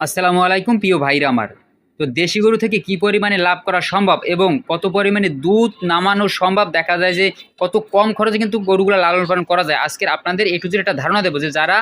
আসসালামু আলাইকুম প্রিয় ভাইরা আমার। তো দেশি গরু থেকে কি পরিমাণে লাভ করা সম্ভব এবং কত পরিমাণে দুধ নামানো সম্ভব? দেখা যায় যে কত কম খরচে কিন্তু গরুগুলো লালন পালন করা যায়। আজকের আপনাদের এটু একটা ধারণা দেবো যে যারা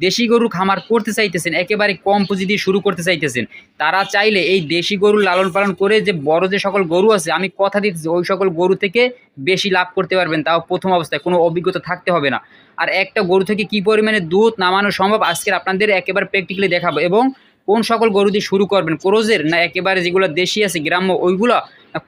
দেশি গরু খামার করতে চাইতেছেন, একেবারে কম পুঁজি দিয়ে শুরু করতে চাইতেছেন, তারা চাইলে এই দেশি গরু লালন পালন করে যে বড় যে সকল গরু আছে, আমি কথা দিতেছি, ওই সকল গরু থেকে বেশি লাভ করতে পারবেন, তাও প্রথম অবস্থায়, কোনো অভিজ্ঞতা থাকতে হবে না। আর একটা গরু থেকে কি পরিমাণে দুধ নামানো সম্ভব? আজকের আপনাদের একেবারে প্র্যাকটিক্যালি দেখাবো এবং কোন সকল গরু দিয়ে শুরু করবেন? ক্রোজের না একেবারে যেগুলো দেশি আছে, গ্রাম্য, ওইগুলো?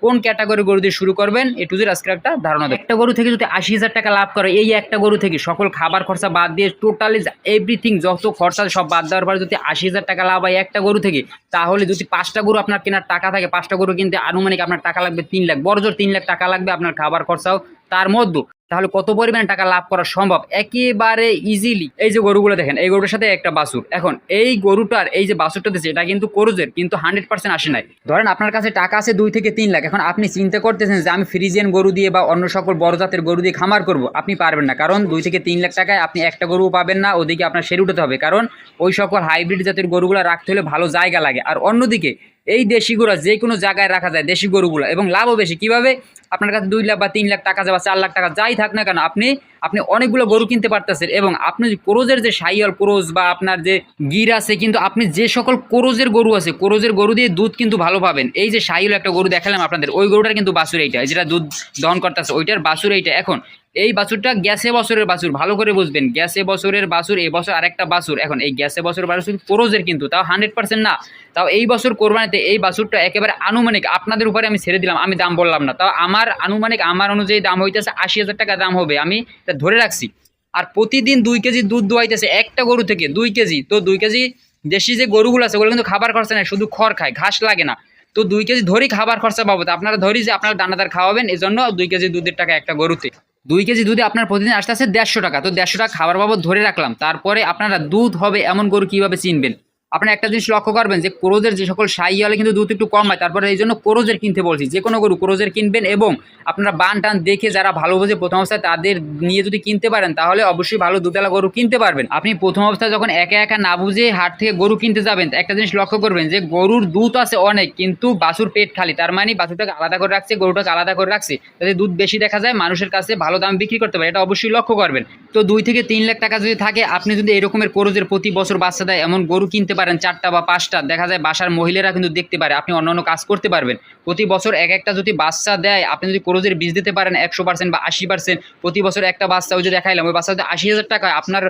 কোন ক্যাটাগরি গরু দিয়ে শুরু করবেন? এ টু জেড আজকে একটা ধারণা দেবে। একটা গরু থেকে যদি আশি হাজার টাকা লাভ করে, এই একটা গরু থেকে সকল খাবার খরচা বাদ দিয়ে টোটালি এভরিথিং যত খরচা সব বাদ দেওয়ার পরে যদি আশি হাজার টাকা লাভ হয় একটা গরু থেকে, তাহলে যদি পাঁচটা গরু আপনার কেনার টাকা থাকে, পাঁচটা গরু কিনতে আনুমানিক আপনার টাকা লাগবে তিন লাখ। বড় জোর তিন লাখ টাকা লাগবে আপনার খাবার খরচাও। তার মধ্যে, তাহলে কত পরিমাণে টাকা লাভ করা সম্ভব? একেবারে ইজিলি এই যে গরুগুলো দেখেন, এই গরুটার সাথে একটা বাসুর এখন, এই গরুটার, এই যে বাসুরটা দিচ্ছে এটা কিন্তু করুজের, কিন্তু হান্ড্রেড পার্সেন্ট আসে নাই। ধরেন আপনার কাছে টাকা আছে দুই থেকে তিন লাখ, এখন আপনি চিন্তা করতেছেন যে আমি ফ্রিজিয়ান গরু দিয়ে বা অন্য সকল বড় জাতের গরু দিয়ে খামার করব, আপনি পারবেন না। কারণ দুই থেকে তিন লাখ টাকায় আপনি একটা গরুও পাবেন না, ওদিকে আপনার সেরে উঠাতে হবে। কারণ ওই সকল হাইব্রিড জাতের গরুগুলো রাখতে হলে ভালো জায়গা লাগে। আর অন্যদিকে এই দেশি গরু যে কোনো জায়গায় রাখা যায়, দেশি গরুগুলো। এবং লাভও বেশি। কীভাবে? আপনার কাছে দুই লাখ বা তিন লাখ টাকা বা চার লাখ টাকা, যাই থাক না কেন, আপনি আপনি অনেকগুলো গরু কিনতে পারতেছেন এবং আপনি ক্রোজের যে সাইয়াল ক্রোজ বা আপনার যে গির আছে, কিন্তু আপনি যে সকল ক্রোজের গরু আছে, ক্রোজের গরু দিয়ে দুধ কিন্তু ভালো পাবেন। এই যে সাইয়াল একটা গরু দেখালাম আপনাদের, ওই গরুটার কিন্তু বাসুর এইটা যেটা দুধ দহন করতেছে, ওইটার বাসুর এইটা। এখন এই বাছুরটা গ্যাসে বছরের বাছুর, ভালো করে বুঝবেন। গ্যাসে বছরের বাছুর, এই বছর আরেকটা বাছুর। এখন এই গ্যাসে বছরের বাছুর ক্রোজের কিন্তু, তাও হান্ড্রেড পার্সেন্ট না। তাও এই বছর কোরবানিতে এই বাছুরটা একেবারে আনুমানিক আপনাদের উপরে আমি ছেড়ে দিলাম, আমি দাম বললাম না। তাও আমার আনুমানিক, আমার অনুযায়ী দাম হইতেছে আশি হাজার টাকা দাম হবে, আমি এটা ধরে রাখছি। আর প্রতিদিন দুই কেজি দুধ দোয়াইতেছে একটা গরু থেকে, দুই কেজি। তো দুই কেজি দেশি যে গরুগুলো আছে, ওগুলো কিন্তু খাবার খরচা নেই, শুধু খড় খায়, ঘাস লাগে না। তো দুই কেজি ধরেই খাবার খরচা তো আপনারা ধরি যে আপনারা দানাদার খাওয়াবেন এই জন্য দুই কেজি দুধের টাকা একটা গরুতে। দুই কেজি দুধে আপনার প্রতিদিন আসতে আসতে দেড়শো টাকা। তো দেড়শো টাকা খাবার বাবদ ধরে রাখলাম। তারপরে আপনারা দুধ হবে এমন গরু কীভাবে চিনবেন? আপনারা একটা জিনিস লক্ষ্য করবেন যে ক্রোজের যে সকল সাই হলে কিন্তু দুধ একটু কম হয়। তারপরে এই জন্য ক্রোজের কিনতে বলছি। যে কোনো গরু ক্রোজের কিনবেন এবং আপনারা বান টান দেখে যারা ভালো বোঝে প্রথম অবস্থায় তাদের নিয়ে যদি কিনতে পারেন, তাহলে অবশ্যই ভালো দুধেলা গরু কিনতে পারবেন। আপনি প্রথম অবস্থায় যখন একা একা না বুঝে হাট থেকে গরু কিনতে যাবেন একটা জিনিস লক্ষ্য করবেন যে গরুর দুধ আছে অনেক, কিন্তু বাছুর পেট খালি। তার মানে বাছুরটাকে আলাদা করে রাখছে, গরুটাকে আলাদা করে রাখছে। যাতে দুধ বেশি দেখা যায়, মানুষের কাছে ভালো দাম বিক্রি করতে পারে। এটা অবশ্যই লক্ষ্য করবেন। তো দুই থেকে তিন লাখ টাকা যদি থাকে, আপনি যদি এরকমের ক্রোজের প্রতি বছর বাচ্চা দেয়, এমন গরু কিনতে পারেন চারটা বা পাঁচটা। দেখা যায় বাসার মহিলারা কিন্তু দেখতে পারে, আপনি অন্য অন্য কাজ করতে পারবেন। প্রতি বছর এক একটা যদি বাচ্চা দেয়, আপনি যদি ক্রোজের বীজ দিতে পারেন একশো পার্সেন্ট বা আশি পার্সেন্ট প্রতি বছর একটা বাচ্চা ওই যে দেখাইলাম, ওই বাচ্চা যদি আশি হাজার টাকা আপনার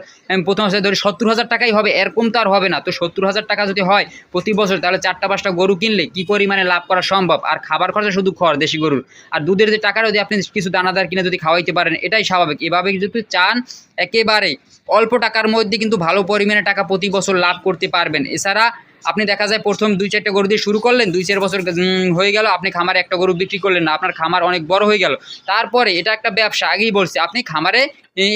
প্রথম বছর ধরে সত্তর হাজার টাকাই হবে, এরকম তো আর হবে না। তো সত্তর হাজার টাকা যদি হয় প্রতি বছর, তাহলে চারটা পাঁচটা গরু কিনলে কি পরিমাণে লাভ করা সম্ভব? আর খাবার খরচা শুধু খড়, দেশি গরুর। আর দুধের যে টাকা যদি আপনি কিছু দানাদার কিনে যদি খাওয়াইতে পারেন, এটাই স্বাভাবিক। এভাবে যদি চান একেবারে অল্প টাকার মধ্যে কিন্তু ভালো পরিমাণে টাকা প্রতি বছর লাভ করতে পারবেন। এছাড়া আপনি দেখা যায় প্রথম দুই চারটে গরু দিয়ে শুরু করলেন, দুই চার বছর হয়ে গেল, আপনি খামারে একটা গরু বিক্রি করলেন না আপনার খামার অনেক বড় হয়ে গেল। তারপরে এটা একটা ব্যবসা, আগেই বলছি, আপনি খামারে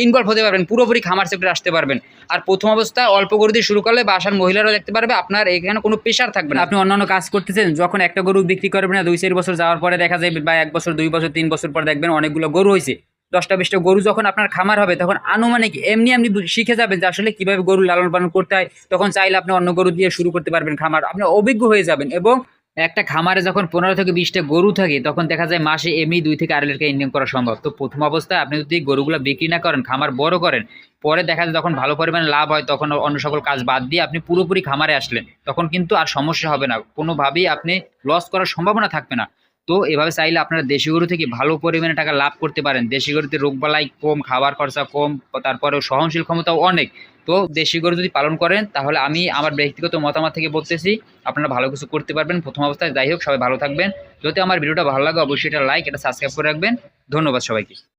ইনভলভ হতে পারবেন, পুরোপুরি খামার সেক্টরে আসতে পারবেন। আর প্রথম অবস্থায় অল্প গরু দিয়ে শুরু করলে বাসার মহিলারাও দেখতে পারবে, আপনার এখানে কোনো প্রেশার থাকবে না। আপনি অন্যান্য কাজ করতেছেন, যখন একটা গরু বিক্রি করবেন না, দুই চার বছর যাওয়ার পরে দেখা যায় বা এক বছর, দুই বছর, তিন বছর পর দেখবেন অনেকগুলো গরু হয়েছে দশটা বিশটা গরু যখন আপনার খামার হবে, তখন আনুমানিক এমনি আপনি শিখে যাবেন যে আসলে কীভাবে গরু লালন পালন করতে হয়। তখন চাইলে আপনি অন্য গরু দিয়ে শুরু করতে পারবেন খামার। আপনি অভিজ্ঞ হয়ে যাবেন এবং একটা খামারে যখন পনেরো থেকে বিশটা গরু থাকে, তখন দেখা যায় মাসে এমনি দুই থেকে আড়াই টাকা ইনকাম করা সম্ভব। তো প্রথম অবস্থায় আপনি যদি গরুগুলো বিক্রি না করেন, খামার বড় করেন, পরে দেখা যায় যখন ভালো পরিমাণে লাভ হয়, তখন অন্য সকল কাজ বাদ দিয়ে আপনি পুরোপুরি খামারে আসলেন। তখন কিন্তু আর সমস্যা হবে না। কোনোভাবেই আপনি লস করার সম্ভাবনা থাকবে না। তো এভাবে চাইলে আপনারা দেশি গরু থেকে ভালো পরিমাণে টাকা লাভ করতে পারেন। দেশি গরুতে রোগবালাই কম, খাবার খরচা কম তারপরে সহনশীল ক্ষমতাও অনেক। তো দেশি গরু যদি পালন করেন, তাহলে আমি আমার ব্যক্তিগত মতামত থেকে বলতেছি, আপনারা ভালো কিছু করতে পারবেন প্রথম অবস্থায়। যাই হোক, সবাই ভালো থাকবেন। যদি আমার ভিডিওটা ভালো লাগে, অবশ্যই এটা লাইক, এটা সাবস্ক্রাইব করে রাখবেন। ধন্যবাদ সবাইকে।